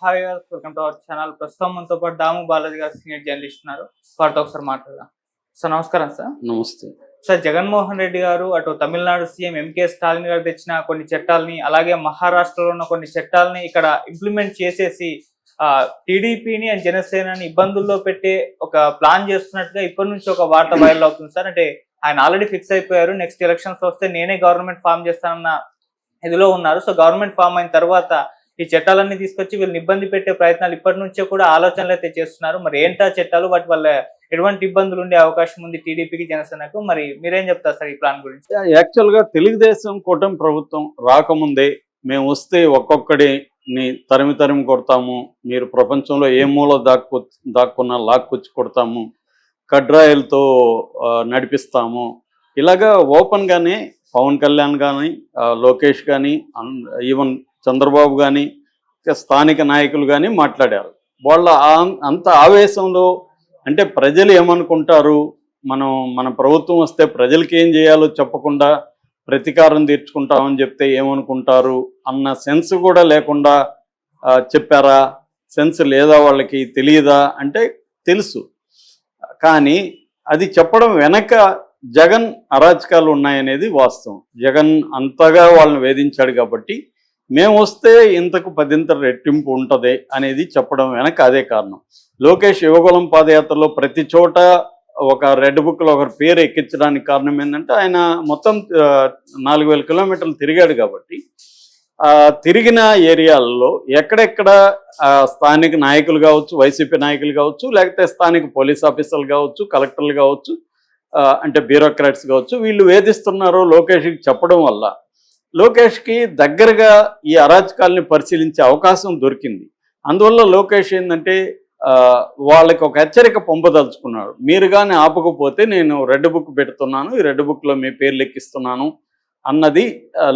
Hi welcome to our channel ప్రస్తుతం మనతో పాటు దాము బాలాజీ గారు సీనియర్ జర్నలిస్ట్ ఉన్నారు. వారితో ఒకసారి మాట్లాడదాం. సార్ నమస్కారం సార్. నమస్తే. సార్ జగన్మోహన్ రెడ్డి గారు అటు తమిళనాడు సీఎం ఎంకే స్టాలిన్ గారు తెచ్చిన కొన్ని చట్టాలని అలాగే మహారాష్ట్రలో ఉన్న కొన్ని చట్టాలని ఇక్కడ ఇంప్లిమెంట్ చేసేసి ఆ టీడీపీని అండ్ జనసేనని ఇబ్బందుల్లో పెట్టే ఒక ప్లాన్ చేస్తున్నట్టుగా ఇప్పటి నుంచి ఒక వార్త వైరల్ అవుతుంది సార్. అంటే ఆయన ఆల్రెడీ ఫిక్స్ అయిపోయారు. నెక్స్ట్ ఎలక్షన్స్ వస్తే నేనే గవర్నమెంట్ ఫామ్ చేస్తానన్న ఇదిలో ఉన్నారు. సో గవర్నమెంట్ ఫామ్ అయిన తర్వాత ఈ చట్టాలన్నీ తీసుకొచ్చి వీళ్ళని ఇబ్బంది పెట్టే ప్రయత్నాలు ఇప్పటి నుంచే కూడా ఆలోచనలు అయితే చేస్తున్నారు. మరి ఏంటా చట్టాలు? వాటి వల్ల ఎటువంటి ఇబ్బందులు ఉండే అవకాశం ఉంది టీడీపీకి జనసేనకు? మరి మీరేం చెప్తారు సార్ ఈ ప్లాన్ గురించి? యాక్చువల్గా తెలుగుదేశం కూటమి ప్రభుత్వం రాకముందే మేము వస్తే ఒక్కొక్కడిని తరిమి తరిమి కొడతాము. మీరు ప్రపంచంలో ఏ మూల దాక్కు దాక్కున్నా లాక్కొచ్చి కొడతాము. కడ్రాయిల్తో నడిపిస్తాము. ఇలాగా ఓపెన్గానే పవన్ కళ్యాణ్ కానీ లోకేష్ కానీ ఈవెన్ చంద్రబాబు కానీ స్థానిక నాయకులు కానీ మాట్లాడారు. వాళ్ళ అంత ఆవేశంలో అంటే ప్రజలు ఏమనుకుంటారు? మనం మన ప్రభుత్వం వస్తే ప్రజలకి ఏం చేయాలో చెప్పకుండా ప్రతీకారం తీర్చుకుంటామని చెప్తే ఏమనుకుంటారు? అన్న సెన్స్ కూడా లేకుండా చెప్పారా? సెన్స్ లేదా వాళ్ళకి తెలియదా? అంటే తెలుసు. కానీ అది చెప్పడం వెనక జగన్ అరాచకాలు ఉన్నాయనేది వాస్తవం. జగన్ అంతగా వాళ్ళని వేధించాడు కాబట్టి మేము వస్తే ఇంతకు పదింత రెట్టింపు ఉంటుంది అనేది చెప్పడం వెనక అదే కారణం. లోకేష్ యువకులం పాదయాత్రలో ప్రతి చోట ఒక రెడ్ బుక్లో ఒకరి పేరు ఎక్కించడానికి కారణం ఏంటంటే ఆయన మొత్తం నాలుగు వేల కిలోమీటర్లు తిరిగాడు కాబట్టి ఆ తిరిగిన ఏరియాల్లో ఎక్కడెక్కడ ఆ, స్థానిక నాయకులు కావచ్చు వైసీపీ నాయకులు కావచ్చు లేకపోతే స్థానిక పోలీస్ ఆఫీసర్లు కావచ్చు కలెక్టర్లు కావచ్చు అంటే బ్యూరోక్రాట్స్ కావచ్చు వీళ్ళు వేధిస్తున్నారో లోకేష్కి చెప్పడం వల్ల లోకేష్కి దగ్గరగా ఈ అరాచకాల్ని పరిశీలించే అవకాశం దొరికింది. అందువల్ల లోకేష్ ఏంటంటే వాళ్ళకి ఒక హెచ్చరిక పంపదలుచుకున్నాడు మీరు కానీ ఆపకపోతే నేను రెడ్ బుక్ పెడుతున్నాను ఈ రెడ్ బుక్లో మీ పేర్లు ఎక్కిస్తున్నాను అన్నది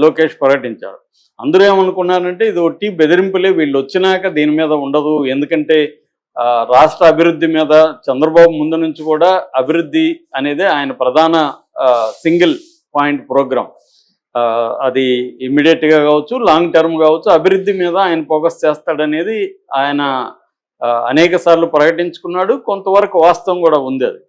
లోకేష్ ప్రకటించాడు. అందరూ ఏమనుకున్నారంటే ఇది ఒట్టి బెదిరింపులే వీళ్ళు వచ్చినాక దీని మీద ఉండదు. ఎందుకంటే రాష్ట్ర అభివృద్ధి మీద చంద్రబాబు ముందు నుంచి కూడా అభివృద్ధి అనేది ఆయన ప్రధాన సింగిల్ పాయింట్ ప్రోగ్రామ్ అది ఇమ్మీడియట్గా కావచ్చు లాంగ్ టర్మ్ కావచ్చు అభివృద్ధి మీద ఆయన ఫోకస్ చేస్తాడనేది ఆయన అనేక సార్లు ప్రకటించుకున్నాడు. కొంతవరకు వాస్తవం కూడా ఉంది అది.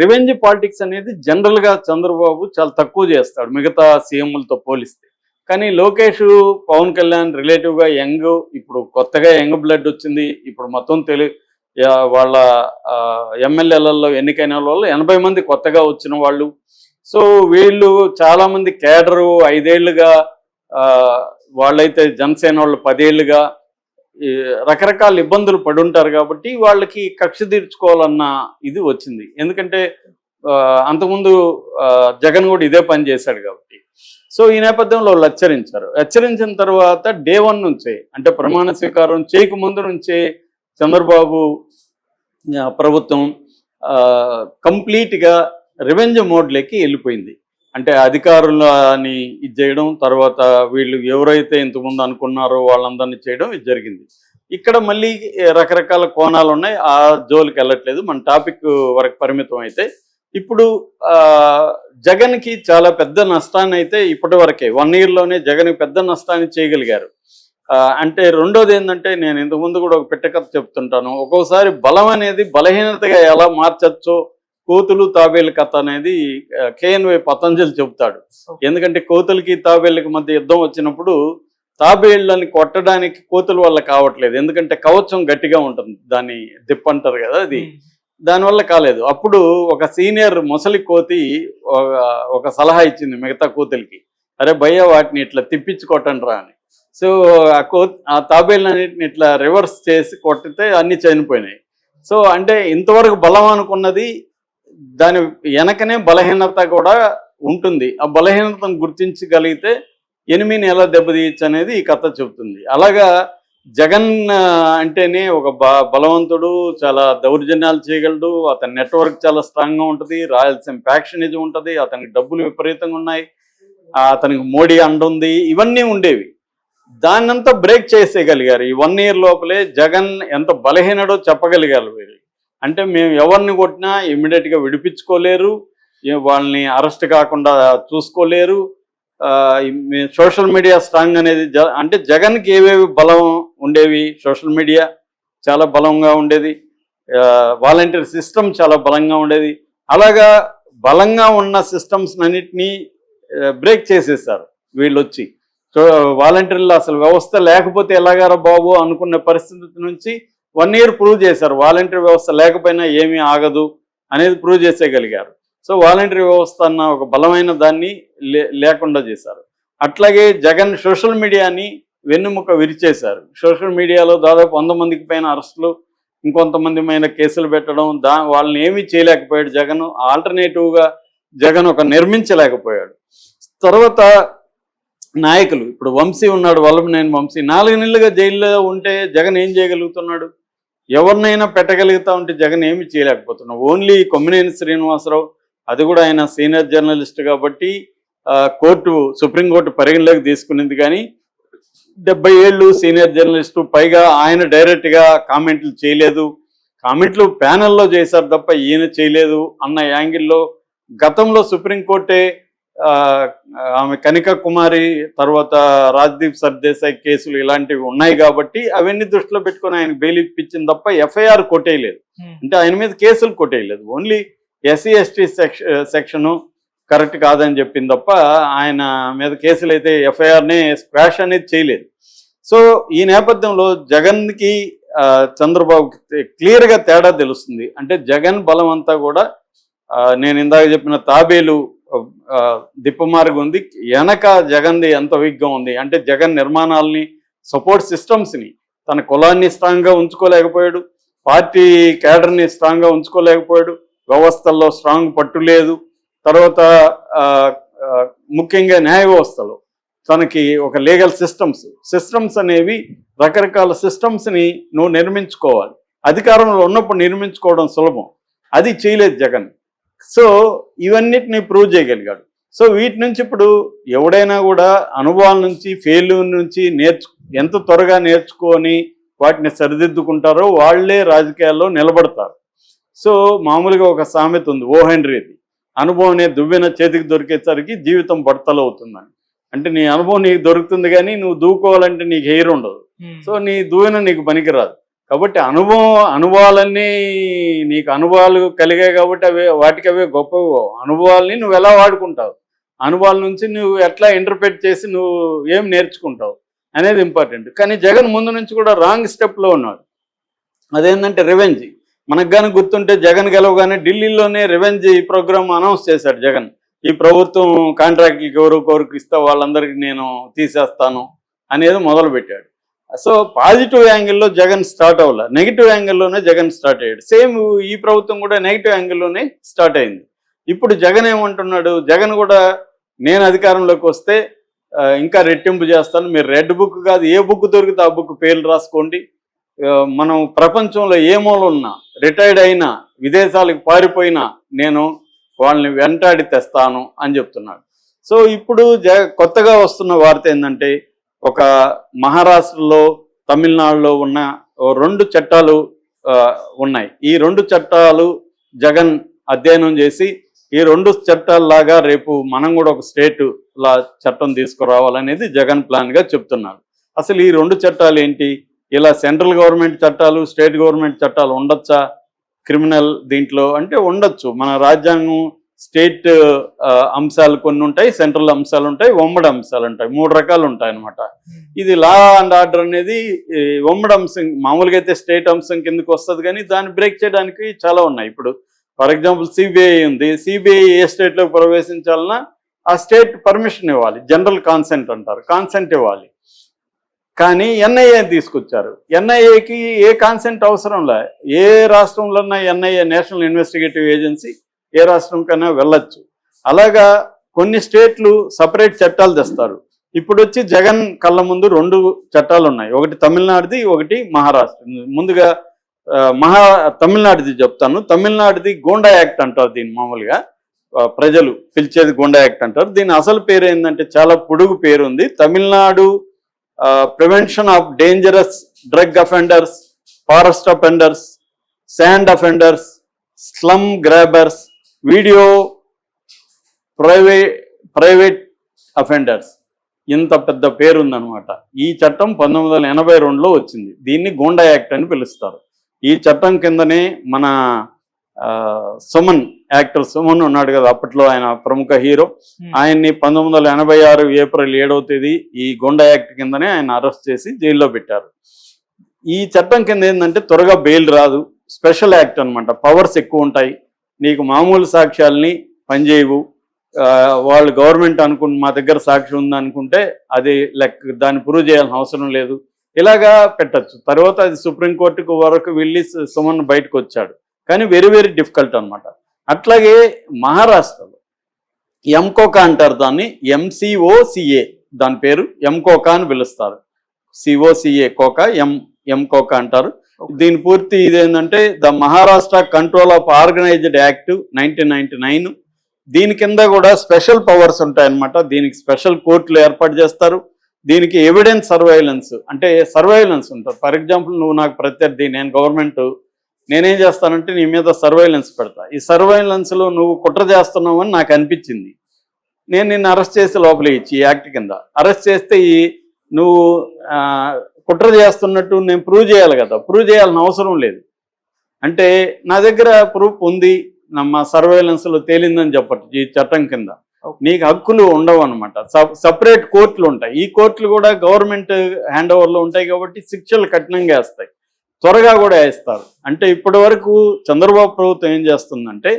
రివెంజ్ పాలిటిక్స్ అనేది జనరల్గా చంద్రబాబు చాలా తక్కువ చేస్తాడు మిగతా సీఎంలతో పోలిస్తే. కానీ లోకేష్ పవన్ కళ్యాణ్ రిలేటివ్గా యంగ్ ఇప్పుడు కొత్తగా యంగ్ బ్లడ్ వచ్చింది. ఇప్పుడు మొత్తం తెలు వాళ్ళ ఎమ్మెల్యేలలో ఎన్నికైన వాళ్ళు ఎనభై మంది కొత్తగా వచ్చిన వాళ్ళు సో వీళ్ళు చాలామంది కేడరు ఐదేళ్ళుగా వాళ్ళైతే జనసేన వాళ్ళు పదేళ్ళుగా రకరకాల ఇబ్బందులు పడుంటారు కాబట్టి వాళ్ళకి కక్ష తీర్చుకోవాలన్న ఇది వచ్చింది. ఎందుకంటే అంతకుముందు జగన్ కూడా ఇదే పని చేశాడు కాబట్టి. సో ఈ నేపథ్యంలో వాళ్ళు హెచ్చరించారు. హెచ్చరించిన తర్వాత డే వన్ నుంచే అంటే ప్రమాణ స్వీకారం చేయక ముందు నుంచే చంద్రబాబు ప్రభుత్వం కంప్లీట్గా రివెంజ్ మోడ్లోకి వెళ్ళిపోయింది. అంటే అధికారులని ఇది చేయడం తర్వాత వీళ్ళు ఎవరైతే ఇంతకుముందు అనుకున్నారో వాళ్ళందరినీ చేయడం ఇది జరిగింది. ఇక్కడ మళ్ళీ రకరకాల కోణాలు ఉన్నాయి. ఆ జోలికి వెళ్ళట్లేదు. మన టాపిక్ వరకు పరిమితం అయితే. ఇప్పుడు ఆ, జగన్కి చాలా పెద్ద నష్టాన్ని అయితే ఇప్పటి వరకే వన్ ఇయర్లోనే జగన్కి పెద్ద నష్టాన్ని చేయగలిగారు. అంటే రెండోది ఏంటంటే నేను ఇంతకుముందు కూడా ఒక పెట్టకథ చెప్తుంటాను. ఒక్కోసారి బలం అనేది బలహీనతగా ఎలా మార్చచ్చో కోతులు తాబేలు కథ అనేది కేఎన్వై పతంజలి చెబుతాడు. ఎందుకంటే కోతులకి తాబేళ్ళకి మధ్య యుద్ధం వచ్చినప్పుడు తాబేళ్ళని కొట్టడానికి కోతుల వల్ల కావట్లేదు. ఎందుకంటే కవచం గట్టిగా ఉంటుంది. దాన్ని దిప్ప అంటారు కదా అది. దానివల్ల కాలేదు. అప్పుడు ఒక సీనియర్ ముసలి కోతి ఒక- ఒక సలహా ఇచ్చింది మిగతా కోతులకి. అరే భయ్య వాటిని ఇట్లా తిప్పించి కొట్టండి రా అని. సో ఆ కో ఆ తాబేళ్ళన్నిటిని ఇట్లా రివర్స్ చేసి కొట్టితే అన్ని చనిపోయినాయి. సో అంటే ఇంతవరకు బలం అనుకున్నది దాని వెనకనే బలహీనత కూడా ఉంటుంది. ఆ బలహీనతను గుర్తించగలిగితే ఎనిమిని ఎలా దెబ్బతీయచ్చు అనేది ఈ కథ చెబుతుంది. అలాగా జగన్ అంటేనే ఒక బ బలవంతుడు చాలా దౌర్జన్యాలు చేయగలడు అతని నెట్వర్క్ చాలా స్ట్రాంగ్గా ఉంటుంది రాయలసీమ ఫ్యాక్షనిజం ఉంటుంది అతనికి డబ్బులు విపరీతంగా ఉన్నాయి అతనికి మోడీ అండ ఉంది ఇవన్నీ ఉండేవి. దాన్నంతా బ్రేక్ చేసేయగలిగారు. ఈ వన్ ఇయర్ లోపలే జగన్ ఎంత బలహీనడో చెప్పగలిగారు వీళ్ళు. అంటే మేము ఎవరిని కొట్టినా ఇమ్మీడియట్గా విడిపించుకోలేరు వాళ్ళని అరెస్ట్ కాకుండా చూసుకోలేరు. సోషల్ మీడియా స్ట్రాంగ్ అనేది జ అంటే జగన్కి ఏవేవి బలం ఉండేవి సోషల్ మీడియా చాలా బలంగా ఉండేది. వాలంటీర్ సిస్టమ్ చాలా బలంగా ఉండేది. అలాగా బలంగా ఉన్న సిస్టమ్స్ అన్నిటినీ బ్రేక్ చేసేసారు వీళ్ళు వచ్చి సో వాలంటీర్లు అసలు వ్యవస్థ లేకపోతే ఎలాగారా బాబు అనుకున్న పరిస్థితి నుంచి వన్ ఇయర్ ప్రూవ్ చేశారు. వాలంటీర్ వ్యవస్థ లేకపోయినా ఏమీ ఆగదు అనేది ప్రూవ్ చేసేయగలిగారు. సో వాలంటీర్ వ్యవస్థ అన్న ఒక బలమైన దాన్ని లే లేకుండా చేశారు. అట్లాగే జగన్ సోషల్ మీడియాని వెన్నుముక విరిచేశారు. సోషల్ మీడియాలో దాదాపు వంద మందికి పైన అరెస్టులు ఇంకొంతమంది పైన కేసులు పెట్టడం దా వాళ్ళని ఏమీ చేయలేకపోయాడు జగన్. ఆల్టర్నేటివ్గా జగన్ ఒక నిర్మించలేకపోయాడు. తర్వాత నాయకులు ఇప్పుడు వంశీ ఉన్నాడు వల్లభనేని వంశీ. నాలుగు నెలలుగా జైల్లో ఉంటే జగన్ ఏం చేయగలుగుతున్నాడు? ఎవరినైనా పెట్టగలుగుతా ఉంటే జగన్ ఏమి చేయలేకపోతున్నావు ఓన్లీ కొమ్మినేని శ్రీనివాసరావు అది కూడా ఆయన సీనియర్ జర్నలిస్ట్ కాబట్టి కోర్టు సుప్రీంకోర్టు పరిగణలోకి తీసుకునింది కానీ డెబ్బై ఏళ్ళు సీనియర్ జర్నలిస్టు పైగా ఆయన డైరెక్ట్గా కామెంట్లు చేయలేదు. కామెంట్లు ప్యానెల్లో చేశారు తప్ప ఈయన చేయలేదు అన్న యాంగిల్లో గతంలో సుప్రీంకోర్టే ఆమె కనిక కుమారి తర్వాత రాజ్దీప్ సర్దేశాయ్ కేసులు ఇలాంటివి ఉన్నాయి కాబట్టి అవన్నీ దృష్టిలో పెట్టుకొని ఆయన బెయిల్ ఇప్పించింది తప్ప ఎఫ్ఐఆర్ కొట్టేయలేదు అంటే ఆయన మీద కేసులు కొట్టేయలేదు only SC ST section section correct కాదని చెప్పింది తప్ప ఆయన మీద కేసులు అయితే ఎఫ్ఐఆర్ని స్క్వాష్ అనేది చేయలేదు. సో ఈ నేపథ్యంలో జగన్కి చంద్రబాబుకి క్లియర్గా తేడా తెలుస్తుంది. అంటే జగన్ బలం అంతా కూడా నేను ఇందాక చెప్పిన తాబేలు దిప్పమార్గం ఉంది వెనక జగన్ది ఎంత వీక్గా ఉంది? అంటే జగన్ నిర్మాణాలని సపోర్ట్ సిస్టమ్స్ని తన కులాన్ని స్ట్రాంగ్గా ఉంచుకోలేకపోయాడు. పార్టీ క్యాడర్ని స్ట్రాంగ్గా ఉంచుకోలేకపోయాడు. వ్యవస్థల్లో స్ట్రాంగ్ పట్టు లేదు. తర్వాత ముఖ్యంగా న్యాయ వ్యవస్థలో తనకి ఒక లీగల్ సిస్టమ్స్ సిస్టమ్స్ అనేవి రకరకాల సిస్టమ్స్ని నువ్వు నిర్మించుకోవాలి. అధికారంలో ఉన్నప్పుడు నిర్మించుకోవడం సులభం. అది చేయలేదు జగన్. సో ఇవన్నిటిని ప్రూవ్ చేయగలిగాడు. సో వీటి నుంచి ఇప్పుడు ఎవడైనా కూడా అనుభవాల నుంచి ఫెయిల్యూర్ నుంచి నేర్చు ఎంత త్వరగా నేర్చుకొని వాటిని సరిదిద్దుకుంటారో వాళ్ళే రాజకీయాల్లో నిలబడతారు. సో మామూలుగా ఒక సామెత ఉంది ఓ హెన్రీది. అనుభవం అనే దువ్వెన చేతికి దొరికేసరికి జీవితం బడతలు అవుతుందని అంటే నీ అనుభవం నీకు దొరుకుతుంది కానీ నువ్వు దూకోవాలంటే నీకు హెయిర్ ఉండదు. సో నీ దువ్వెన నీకు పనికిరాదు. కాబట్టి అనుభవం అనుభవాలన్నీ నీకు అనుభవాలు కలిగాయి కాబట్టి అవే వాటికి అవే గొప్పవి అనుభవాల్ని నువ్వు ఎలా వాడుకుంటావు? అనుభవాల నుంచి నువ్వు ఎట్లా ఇంటర్ప్రిట్ చేసి నువ్వు ఏం నేర్చుకుంటావు అనేది ఇంపార్టెంట్ కానీ జగన్ ముందు నుంచి కూడా రాంగ్ స్టెప్లో ఉన్నాడు. అదేంటంటే రివెంజ్ మనకు కానీ గుర్తుంటే జగన్ గెలవగానే ఢిల్లీలోనే రివెంజ్ ఈ ప్రోగ్రామ్ అనౌన్స్ చేశాడు జగన్. ఈ ప్రభుత్వం కాంట్రాక్టులకి ఎవరు కోరికి ఇస్తే వాళ్ళందరికీ నేను తీసేస్తాను అనేది మొదలు పెట్టాడు సో పాజిటివ్ యాంగిల్లో జగన్ స్టార్ట్ అవ్వలే. నెగిటివ్ యాంగిల్లోనే జగన్ స్టార్ట్ అయ్యాడు. సేమ్ ఈ ప్రభుత్వం కూడా నెగిటివ్ యాంగిల్లోనే స్టార్ట్ అయింది. ఇప్పుడు జగన్ ఏమంటున్నాడు? జగన్ కూడా నేను అధికారంలోకి వస్తే ఇంకా రెట్టింపు చేస్తాను. మీరు రెడ్ బుక్ కాదు ఏ బుక్ దొరికితే ఆ బుక్ పేర్లు రాసుకోండి. మనం ప్రపంచంలో ఏ మూల ఉన్నా రిటైర్డ్ అయినా విదేశాలకు పారిపోయినా నేను వాళ్ళని వెంటాడి తెస్తాను అని చెప్తున్నాడు. సో ఇప్పుడు జ కొత్తగా వస్తున్న వార్త ఏంటంటే ఒక మహారాష్ట్రలో తమిళనాడులో ఉన్న ఓ రెండు చట్టాలు ఉన్నాయి. ఈ రెండు చట్టాలు జగన్ అధ్యయనం చేసి ఈ రెండు చట్టాల్లాగా రేపు మనం కూడా ఒక స్టేట్ లా చట్టం తీసుకురావాలనేది జగన్ ప్లాన్గా చెప్తున్నారు. అసలు ఈ రెండు చట్టాలు ఏంటి? ఇలా సెంట్రల్ గవర్నమెంట్ చట్టాలు స్టేట్ గవర్నమెంట్ చట్టాలు ఉండొచ్చా? క్రిమినల్ దీంట్లో అంటే ఉండొచ్చు. మన రాజ్యాంగం స్టేట్ అంశాలు కొన్ని ఉంటాయి సెంట్రల్ అంశాలు ఉంటాయి ఉమ్మడి అంశాలు ఉంటాయి. మూడు రకాలు ఉంటాయి అన్నమాట ఇది లా అండ్ ఆర్డర్ అనేది ఉమ్మడి అంశం మామూలుగా అయితే స్టేట్ అంశం కిందకి వస్తుంది కానీ దాన్ని బ్రేక్ చేయడానికి చాలా ఉన్నాయి. ఇప్పుడు ఫర్ ఎగ్జాంపుల్ సిబిఐ ఉంది. సిబిఐ ఏ స్టేట్లో ప్రవేశించాలన్నా ఆ స్టేట్ పర్మిషన్ ఇవ్వాలి. జనరల్ కాన్సెంట్ అంటారు. కాన్సెంట్ ఇవ్వాలి. కానీ ఎన్ఐఏ తీసుకొచ్చారు. ఎన్ఐఏకి ఏ కాన్సెంట్ అవసరం లే. ఏ రాష్ట్రంలో ఉన్న ఎన్ఐఏ నేషనల్ ఇన్వెస్టిగేటివ్ ఏజెన్సీ ఏ రాష్ట్రం కన్నా వెళ్ళొచ్చు. అలాగా కొన్ని స్టేట్లు సపరేట్ చట్టాలు తెస్తారు. ఇప్పుడు వచ్చి జగన్ కళ్ళ ముందు రెండు చట్టాలు ఉన్నాయి. ఒకటి తమిళనాడుది ఒకటి మహారాష్ట్ర. ముందుగా మహా తమిళనాడుది చెప్తాను. తమిళనాడుది గోండా యాక్ట్ అంటారు దీన్ని మామూలుగా. ప్రజలు పిలిచేది గోండా యాక్ట్ అంటారు. దీని అసలు పేరు ఏంటంటే చాలా పొడుగు పేరు ఉంది Tamil Nadu prevention of dangerous drug offenders forest offenders sand offenders slum grabbers video private private offenders. ఇంత పెద్ద పేరుందనమాట. ఈ చట్టం పంతొమ్మిది వందల ఎనభై రెండులో వచ్చింది. దీన్ని గూండా యాక్ట్ అని పిలుస్తారు. ఈ చట్టం కిందనే మన సుమన్ యాక్టర్ సుమన్ ఉన్నాడు కదా అప్పట్లో ఆయన ప్రముఖ హీరో. Hmm. ఆయన్ని పంతొమ్మిది వందల ఎనభై ఆరు ఏప్రిల్ ఏడవ తేదీ ఈ గొండా యాక్ట్ కిందనే ఆయన అరెస్ట్ చేసి జైల్లో పెట్టారు. ఈ చట్టం కింద ఏంటంటే త్వరగా బెయిల్ రాదు. స్పెషల్ యాక్ట్ అన్నమాట. పవర్స్ ఎక్కువ ఉంటాయి. నీకు మామూలు సాక్ష్యాల్ని పనిచేయవు. వాళ్ళు గవర్నమెంట్ అనుకుని మా దగ్గర సాక్షి ఉంది అనుకుంటే అది లెక్క దాన్ని ప్రూవ్ చేయాల్సిన అవసరం లేదు. ఇలాగా పెట్టచ్చు. తర్వాత అది సుప్రీంకోర్టుకు వరకు వెళ్ళి సు- సుమన్ బయటకు వచ్చాడు కానీ వెరీ వెరీ డిఫికల్ట్ అనమాట అట్లాగే మహారాష్ట్రలో ఎంకోకా అంటారు దాన్ని. ఎంసీఓసిఏ దాని పేరు. ఎంకోకా అని పిలుస్తారు. సిఓసిఏ కోకా ఎం ఎంకోకా అంటారు. దీని పూర్తి ఇదేంటంటే the Maharashtra control of organised act nineteen ninety nine. దీని కింద కూడా స్పెషల్ పవర్స్ ఉంటాయన్నమాట. దీనికి స్పెషల్ కోర్టులు ఏర్పాటు చేస్తారు. దీనికి ఎవిడెన్స్ సర్వైలెన్స్ అంటే సర్వైలెన్స్ ఉంటుంది. ఫర్ ఎగ్జాంపుల్ నువ్వు నాకు ప్రత్యర్థి నేను గవర్నమెంట్ నేనేం చేస్తానంటే నీ మీద సర్వైలెన్స్ పెడతా. ఈ సర్వైలెన్స్లో నువ్వు కుట్ర చేస్తున్నావు అని నాకు అనిపించింది. నేను నిన్ను అరెస్ట్ చేసి లోపలికి ఇచ్చి ఈ యాక్ట్ కింద. అరెస్ట్ చేస్తే ఈ నువ్వు కుట్ర చేస్తున్నట్టు నేను ప్రూవ్ చేయాలి కదా. ప్రూవ్ చేయాల్సిన అవసరం లేదు. అంటే నా దగ్గర ప్రూఫ్ ఉంది. నమ్మ సర్వేలెన్స్లో తేలిందని చెప్పచ్చు ఈ చట్టం కింద. నీకు హక్కులు ఉండవు అనమాట సపరేట్ కోర్టులు ఉంటాయి. ఈ కోర్టులు కూడా గవర్నమెంట్ హ్యాండ్ ఓవర్లో ఉంటాయి కాబట్టి శిక్షలు కఠినంగా వేస్తాయి. త్వరగా కూడా వేస్తారు. అంటే ఇప్పటి వరకు చంద్రబాబు ప్రభుత్వం ఏం చేస్తుందంటే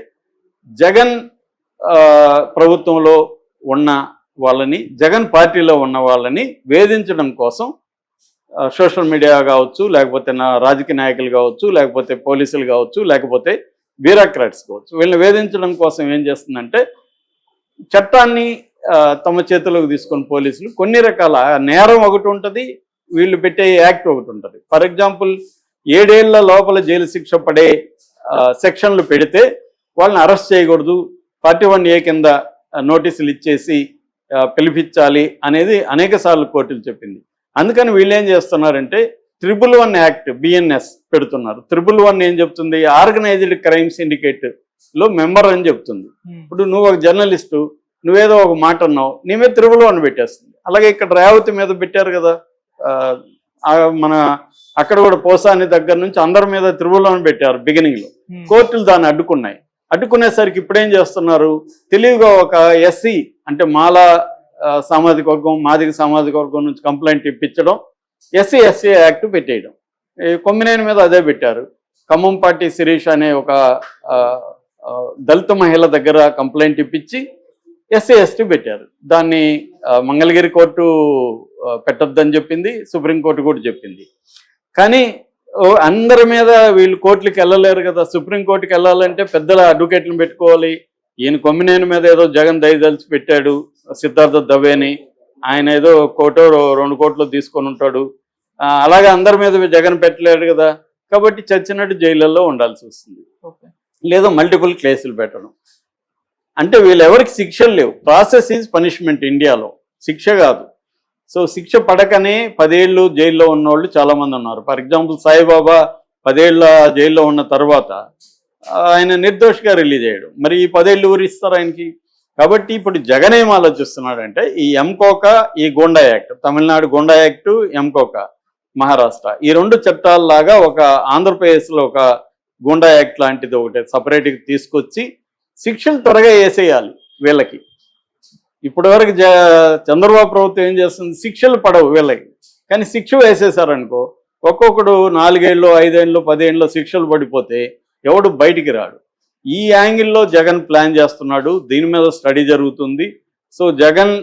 జగన్ ప్రభుత్వంలో ఉన్న వాళ్ళని జగన్ పార్టీలో ఉన్న వాళ్ళని వేధించడం కోసం సోషల్ మీడియా కావచ్చు లేకపోతే నా రాజకీయ నాయకులు కావచ్చు లేకపోతే పోలీసులు కావచ్చు లేకపోతే బ్యూరోక్రాట్స్ కావచ్చు వీళ్ళని వేధించడం కోసం ఏం చేస్తుందంటే చట్టాన్ని తమ చేతిలోకి తీసుకుని పోలీసులు కొన్ని రకాల నేరం ఒకటి ఉంటుంది వీళ్ళు పెట్టే యాక్ట్ ఒకటి ఉంటుంది. ఫర్ ఎగ్జాంపుల్ ఏడేళ్ళ లోపల జైలు శిక్ష పడే సెక్షన్లు పెడితే వాళ్ళని అరెస్ట్ చేయకూడదు ఫార్టీ వన్ ఏ కింద నోటీసులు ఇచ్చేసి పిలిపించాలి అనేది అనేక సార్లు కోర్టులు చెప్పింది. అందుకని వీళ్ళు ఏం చేస్తున్నారంటే త్రిబుల్ వన్ యాక్ట్ బిఎన్ఎస్ పెడుతున్నారు. త్రిబుల్ వన్ ఏం చెప్తుంది? ఆర్గనైజ్డ్ క్రైమ్ సిండికేట్లో మెంబర్ అని చెప్తుంది. ఇప్పుడు నువ్వు ఒక జర్నలిస్టు నువ్వేదో ఒక మాట అన్నావు నీ మీద త్రిబుల్ వన్ పెట్టేస్తుంది. అలాగే ఇక్కడ రేవతి మీద పెట్టారు కదా మన అక్కడ కూడా పోసాని దగ్గర నుంచి అందరి మీద త్రిబుల్ వన్ పెట్టారు బిగినింగ్లో. కోర్టులు దాన్ని అడ్డుకున్నాయి. అడ్డుకునేసరికి ఇప్పుడేం చేస్తున్నారు? తెలివిగా ఒక ఎస్సీ అంటే మాల సామాజిక వర్గం మాదిక సామాజిక వర్గం నుంచి కంప్లైంట్ ఇప్పించడం ఎస్సీ ఎస్సీ యాక్ట్ పెట్టేయడం. ఈ కొమ్మినేని మీద అదే పెట్టారు. ఖమ్మం పార్టీ శిరీష్ అనే ఒక దళిత మహిళ దగ్గర కంప్లైంట్ ఇప్పించి ఎస్సీ ఎస్టీ పెట్టారు. దాన్ని మంగళగిరి కోర్టు పెట్టొద్దని చెప్పింది సుప్రీంకోర్టు కూడా చెప్పింది. కానీ అందరి మీద వీళ్ళు కోర్టులకు వెళ్ళలేరు కదా. సుప్రీంకోర్టుకి వెళ్ళాలంటే పెద్దల అడ్వకేట్లను పెట్టుకోవాలి ఈయన కొమ్మినేని మీద ఏదో జగన్ దయదలిచి పెట్టాడు సిద్ధార్థ దవేని. ఆయన ఏదో కోటో రెండు కోట్లు తీసుకొని ఉంటాడు. అలాగే అందరి మీద జగన్ పెట్టలేడు కదా. కాబట్టి చచ్చినట్టు జైళ్ళల్లో ఉండాల్సి వస్తుంది. లేదా మల్టిపుల్ కేసులు పెట్టడం. అంటే వీళ్ళు ఎవరికి శిక్షలు లేవు. ప్రాసెస్ ఈజ్ పనిష్మెంట్ ఇండియాలో. శిక్ష కాదు. సో శిక్ష పడకనే పదేళ్ళు జైల్లో ఉన్నోళ్ళు చాలా మంది ఉన్నారు. ఫర్ ఎగ్జాంపుల్ సాయిబాబా పదేళ్ళ జైల్లో ఉన్న తర్వాత ఆయన నిర్దోషిగా రిలీజ్ అయ్యాడు. మరి ఈ పదేళ్ళు ఊరు ఇస్తారు ఆయనకి? కాబట్టి ఇప్పుడు జగన్ ఏం ఆలోచిస్తున్నాడంటే ఈ ఎంకోక ఈ goonda act Tamil Nadu goonda act MCOCA Maharashtra. ఈ రెండు చట్టాలలాగా ఒక ఆంధ్రప్రదేశ్లో ఒక గోండా యాక్ట్ లాంటిది ఒకటి సపరేట్గా తీసుకొచ్చి శిక్షలు త్వరగా వేసేయాలి వీళ్ళకి. ఇప్పటివరకు జ చంద్రబాబు ప్రభుత్వం ఏం చేస్తుంది? శిక్షలు పడవు వీళ్ళకి. కానీ శిక్ష వేసేసారనుకో ఒక్కొక్కడు నాలుగేళ్ళు ఐదేళ్ళు పదేళ్ళు శిక్షలు పడిపోతే ఎవడు బయటికి రాడు. ఈ యాంగిల్లో జగన్ ప్లాన్ చేస్తున్నాడు. దీని మీద స్టడీ జరుగుతుంది. సో జగన్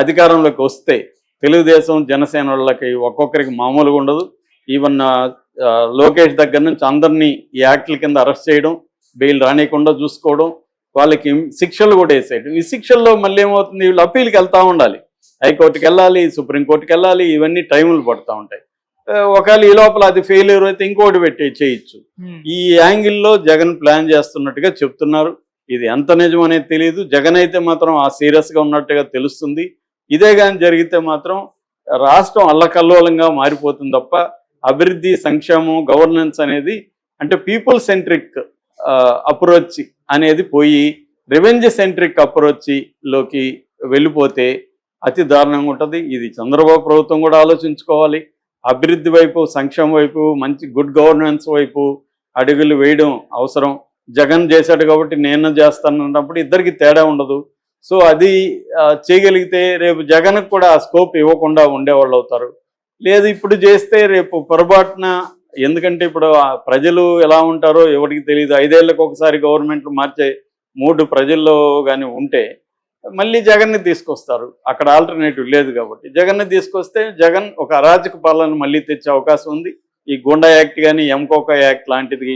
అధికారంలోకి వస్తే తెలుగుదేశం జనసేన వాళ్ళకి ఒక్కొక్కరికి మామూలుగా ఉండదు. ఈవెన్ లోకేష్ దగ్గర నుంచి అందరినీ ఈ యాక్ట్ల కింద అరెస్ట్ చేయడం బెయిల్ రానియకుండా చూసుకోవడం వాళ్ళకి శిక్షలు కూడా వేసేయడం. ఈ శిక్షల్లో మళ్ళీ ఏమవుతుంది? వీళ్ళు అప్పీల్కి వెళ్తూ ఉండాలి. హైకోర్టుకి వెళ్ళాలి సుప్రీంకోర్టుకి వెళ్ళాలి ఇవన్నీ టైములు పడుతూ ఉంటాయి. ఒకవేళ ఈ లోపల అది ఫెయిల్యూర్ అయితే ఇంకోటి పెట్టి చేయొచ్చు. ఈ యాంగిల్లో జగన్ ప్లాన్ చేస్తున్నట్టుగా చెప్తున్నారు. ఇది ఎంత నిజం అనేది తెలియదు. జగన్ అయితే మాత్రం ఆ సీరియస్గా ఉన్నట్టుగా తెలుస్తుంది. ఇదే కానీ జరిగితే మాత్రం రాష్ట్రం అల్లకల్లోలంగా మారిపోతుంది తప్ప అభివృద్ధి సంక్షేమం గవర్నెన్స్ అనేది అంటే పీపుల్ సెంట్రిక్ అప్రోచ్ అనేది పోయి రెవెంజ్ సెంట్రిక్ అప్రోచ్లోకి వెళ్ళిపోతే అతి దారుణంగా ఉంటుంది. ఇది చంద్రబాబు ప్రభుత్వం కూడా ఆలోచించుకోవాలి. అభివృద్ధి వైపు సంక్షేమం వైపు మంచి గుడ్ గవర్నెన్స్ వైపు అడుగులు వేయడం అవసరం. జగన్ చేశాడు కాబట్టి నేను చేస్తానన్నప్పుడు ఇద్దరికి తేడా ఉండదు. సో అది చేయగలిగితే రేపు జగన్కు కూడా ఆ స్కోప్ ఇవ్వకుండా ఉండేవాళ్ళు అవుతారు. లేదు ఇప్పుడు చేస్తే రేపు పొరపాటున ఎందుకంటే ఇప్పుడు ప్రజలు ఎలా ఉంటారో ఎవరికి తెలియదు ఐదేళ్ళకు ఒకసారి గవర్నమెంట్ మార్చే మూడు ప్రజల్లో కానీ ఉంటే మళ్ళీ జగన్ని తీసుకొస్తారు. అక్కడ ఆల్టర్నేటివ్ లేదు కాబట్టి. జగన్ని తీసుకొస్తే జగన్ ఒక అరాజక పాలన మళ్ళీ తెచ్చే అవకాశం ఉంది. ఈ గుండా యాక్ట్ కానీ ఎంకోక యాక్ట్ లాంటిది